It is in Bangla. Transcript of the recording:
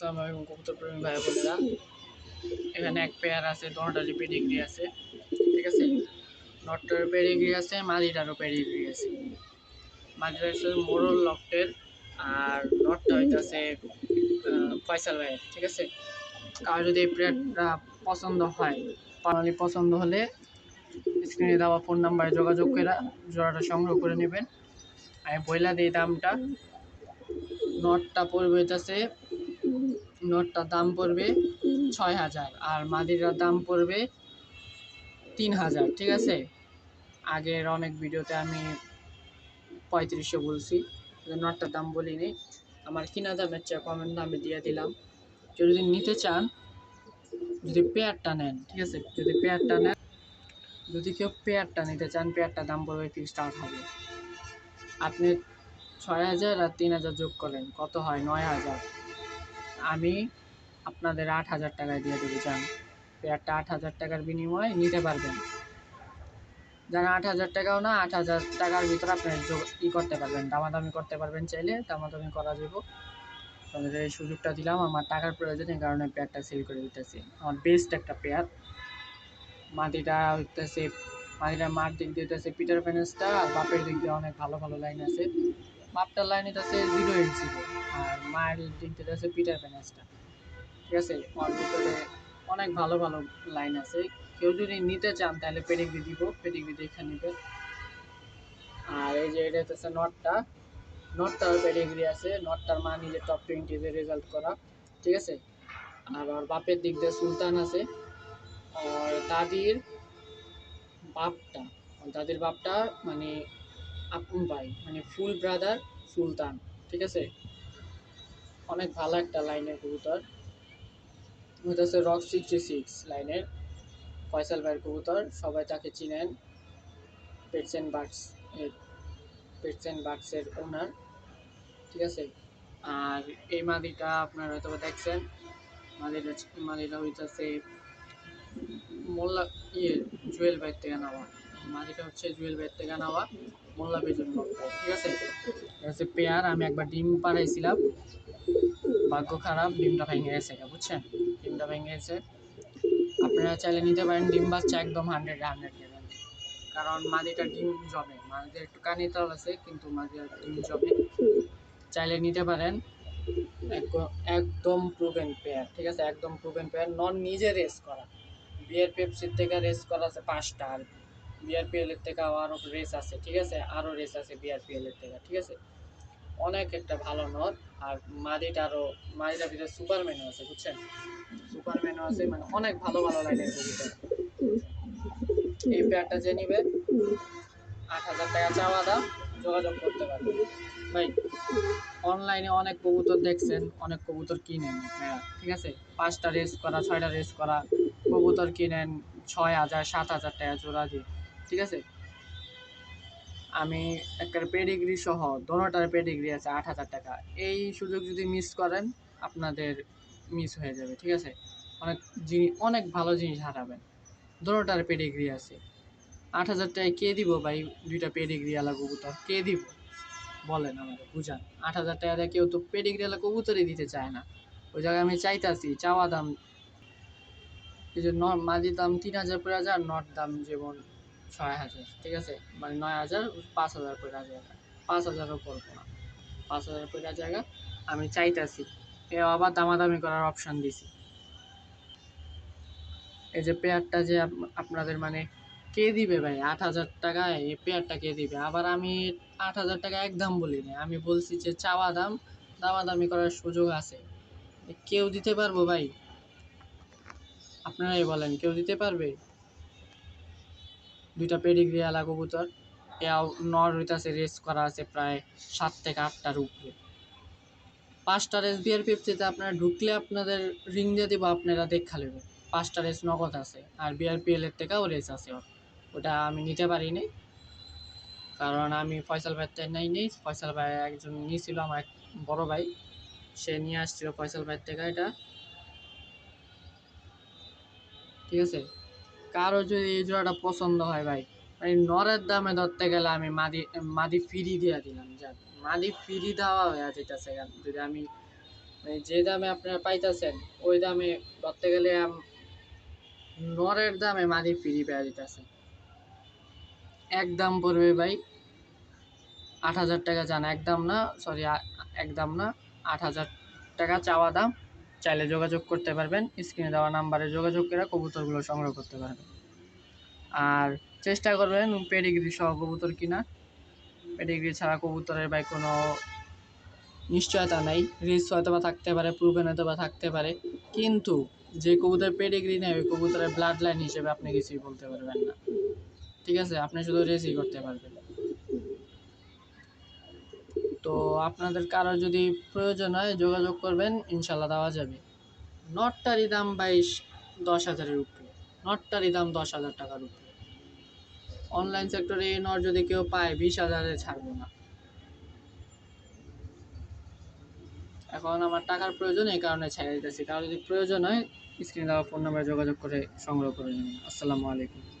আসসালামু আলাইকুম ভাই বোনেরা। এখানে এক পেয়ার আছে দোনোটারই পেডিগ্রি আছে, ঠিক আছে? নটটার পেডিগ্রি আছে, মাদিটারও পেডিগ্রি আছে। মাদিটা হচ্ছে মোরল লফটের আর নটটা হইতেছে ফয়সাল ভাইয়ের, ঠিক আছে? কার যদি এই পেয়ারটা পছন্দ হয় পানালি পছন্দ হলে স্ক্রিনে দেওয়া ফোন নাম্বারে যোগাযোগ করে, জোড়াটা সংগ্রহ করে নেবেন। আমি বইলা দিই দামটা। নটটা পড়বে হইতেছে নটটার দাম পড়বে ছয় হাজার, আর মাদিরার দাম পড়বে তিন হাজার, ঠিক আছে? আগের অনেক ভিডিওতে আমি পঁয়ত্রিশশো বলছি নটটার দাম বলিনি। আমার কিনা দামের চেয়ে কমের দামে দিয়ে দিলাম। কেউ যদি নিতে চান, যদি পেয়ারটা নেন, ঠিক আছে? যদি পেয়ারটা নেন, যদি কেউ পেয়ারটা নিতে চান পেয়ারটা দাম পড়বে ফিক্সড আট হবে। আপনি ছয় হাজার আর তিন হাজার যোগ করেন, কত হয়? নয় হাজার। আমি আপনাদের আট হাজার টাকায় দিয়ে দেবো যান পেয়ারটা আট হাজার টাকার বিনিময়ে নিতে পারবেন। যারা আট হাজার টাকাও না, আট হাজার টাকার ভিতরে আপনি ই করতে পারবেন, দামাদামি করতে পারবেন চাইলে, দামাদামি করা যাব। আপনাদের এই সুযোগটা দিলাম, আমার টাকার প্রয়োজন এই কারণে পেয়ারটা সেল করে দিতেছি। আমার বেস্ট একটা পেয়ার। মাটিটা হইতেছে মাটিটা মার দিক দিয়ে পিটার প্যানেসটা আর বাপের দিক দিয়ে অনেক ভালো ভালো লাইন আছে। বাপটার লাইন হইতেছে জিরো এইট জিরো আর মায়ের দিক হচ্ছে পিটার প্যানেসটা ঠিক আছে? ওর ভিতরে অনেক ভালো ভালো লাইন আছে। কেউ যদি নিতে চান তাহলে পেডিগ্রি দিব পেডিগ্রি দেখে নেবে আর এই যে এটা হচ্ছে নটটা নটটার পেডিগ্রি আছে। নটটার মা নিজে টপ টোয়েন্টিতে রেজাল্ট করা। ঠিক আছে? আর ওর বাপের দিক দিয়ে সুলতান আছে। আর দাদির বাপটা দাদির বাপটা মানে আপন ভাই মানে ফুল ব্রাদার সুলতান, ঠিক আছে? অনেক ভালো একটা লাইনের কবুতর। ওইটা হচ্ছে রক সিক্সটি সিক্স লাইনের ফয়সাল ভাইয়ের কবুতর। সবাই তাকে চিনেন। পেটস অ্যান্ড বার্ডস এর পেটস অ্যান্ড বার্ডসের ওনার ঠিক আছে? আর এই মাদিটা আপনারা হয়তো দেখছেন। মাদিটা মাদিটা হইতেছে মোল্লা ইয়ে জুয়েল ভাইয়ের থেকে নেওয়া। মাদিটা হচ্ছে জুয়েল ভাইয়ের থেকে নেওয়া মোল্লা বেজন ঠিক আছে? হচ্ছে পেয়ার, আমি একবার ডিম পাড়াইছিলাম ভাগ্য খারাপ, ডিমটা ভেঙে গেছে, বুঝছেন? ডিমটা ভেঙে গেছে। আপনারা চাইলে নিতে পারেন, ডিম বাচ্চা একদম হান্ড্রেড হান্ড্রেড নেবেন কারণ মাদিটা ডিম জমে। মাদিটা একটু কানিতল আছে, কিন্তু মাদিটা ডিম জমে। চাইলে নিতে পারেন। এক- একদম প্রুভেন পেয়ার, ঠিক আছে? একদম প্রুভেন পেয়ার। নন নিজে রেস করা। বিয়ার পেপসির থেকে রেস করা আছে পাঁচটা আর বিআরপিএল এর থেকে আরও রেস আছে, ঠিক আছে? আরও রেস আছে বিআরপিএল এর থেকে, ঠিক আছে? অনেক একটা ভালো নর আর মাদিটা আরও মাদিটার ভিতরে সুপারম্যানও আছে, বুঝছেন? সুপারম্যানও আছে মানে অনেক ভালো ভালো লাইনের কবুতর এই পেয়ারটা যে নিবে, আট হাজার টাকা চাওয়া দাম যোগাযোগ করতে পারবে। ভাই অনলাইনে অনেক কবুতর দেখছেন, অনেক কবুতর কিনেন আপনারা ঠিক আছে? পাঁচটা রেস করা, ছয়টা রেস করা, কবুতর কিনেন, ছয় হাজার, সাত হাজার টাকা জোড়া দিয়ে। ঠিক আছে? আমি একটা পেডিগ্রি সহ দোনোটার পেডিগ্রি আছে আট হাজার টাকা। এই সুযোগ যদি মিস করেন, আপনাদের মিস হয়ে যাবে, ঠিক আছে? অনেক জিনিস অনেক ভালো জিনিস হারাবেন। দোনোটার পেডিগ্রি আছে। আট হাজার টাকায় কে দিব ভাই? দুইটা পেডিগ্রি আলা কবুতর। কে দিব? বলেন আমাকে, বুঝান। আট হাজার টাকা কেউ তো পেডিগ্রি আলা কবুতরই দিতে চায় না। ওই জায়গায় আমি চাইতাছি, চাওয়া দাম, এই যে নর মাঝির দাম তিন হাজার পরে হাজার নট দাম যেমন ছয় হাজার, ঠিক আছে? মানে নয় হাজার, পাঁচ হাজার পরে জায়গা। পাঁচ হাজারও পড়ব না। পাঁচ হাজার পরে জায়গা। আমি চাইতাছি, এ আবার দামাদামি করার অপশান দিছি। এই যে পেয়ারটা যে আপ- আপনাদের মানে কে দিবে ভাই? আট হাজার টাকায় এই পেয়ারটা কে দিবে? আবার আমি আট হাজার টাকা একদম বলিনি আমি বলছি যে চাওয়া দাম, দামাদামি করার সুযোগ আছে। কেউ দিতে পারব ভাই? আপনারাই বলেন, কেউ দিতে পারবে? দুইটা পেডিগ্রি আলা কবুতর। এও নর হইতাছে রেস করা আছে প্রায় সাত থেকে আটটার উপরে। পাঁচটা রেস বিয়ার পেপসিতে আপনারা ঢুকলে আপনাদের রিং দিয়ে দেবো, আপনারা দেখা নেবেন পাঁচটা রেস নগদ আছে, আর বিআরপিএল এর থেকেও রেস আছে। ওটা আমি নিতে পারিনি কারণ আমি ফয়সাল ভাইয়ের থেকে নেই নেই। ফয়সাল ভাই একজন নিয়েছিল, আমার এক বড় ভাই। সে নিয়ে আসছিল ফয়সাল ভাইয়ের থেকে এটা। ঠিক আছে? কারও যদি এই জোড়াটা পছন্দ হয় ভাই মানে নরের দামে ধরতে গেলে আমি মাদি মাদি ফ্রি দিয়ে দিলাম, যাক। মাদি ফ্রি দেওয়া হয়ে যেতেছে যদি আমি মানে যে দামে আপনারা পাইতেছেন, ওই দামে ধরতে গেলে নরের দামে মাদি ফ্রি পেয়ে দিতেছে। এক দাম পড়বে ভাই, আট হাজার টাকা জান একদম না সরি একদম না, আট হাজার টাকা চাওয়া দাম। চাইলে যোগাযোগ করতে পারবেন। স্ক্রিনে দেওয়া নাম্বারে যোগাযোগ করে কবুতরগুলো সংগ্রহ করতে পারবেন। আর চেষ্টা করবেন পেডিগ্রি সহ কবুতর কিনা পেডিগ্রি ছাড়া কবুতরের ভাই কোনো নিশ্চয়তা নাই। রিস্ক হয়তো বা থাকতে পারে প্রুভেন হয়তো বা থাকতে পারে। কিন্তু যে কবুতর পেডিগ্রি নেই ওই কবুতরের ব্লাড লাইন হিসেবে আপনি কিছুই বলতে পারবেন না। ঠিক আছে? আপনি শুধু রেসই করতে পারবেন। তো আপনাদের কারও যদি প্রয়োজন হয় যোগাযোগ করবেন ইনশাল্লাহ দেওয়া যাবে। নটটারই দাম বাইশ, দশ হাজারের উপরে। নটটারই দাম দশ হাজার টাকার উপরে। অনলাইন সেক্টরে এই নট যদি কেউ পায়, বিশ হাজারে ছাড়বো না। এখন আমার টাকার প্রয়োজন এই কারণে ছেড়ে দিতেছি। কারও যদি প্রয়োজন হয়, স্ক্রিনে দেওয়া ফোন নাম্বারে যোগাযোগ করে সংগ্রহ করে নেবেন। আসসালামু আলাইকুম।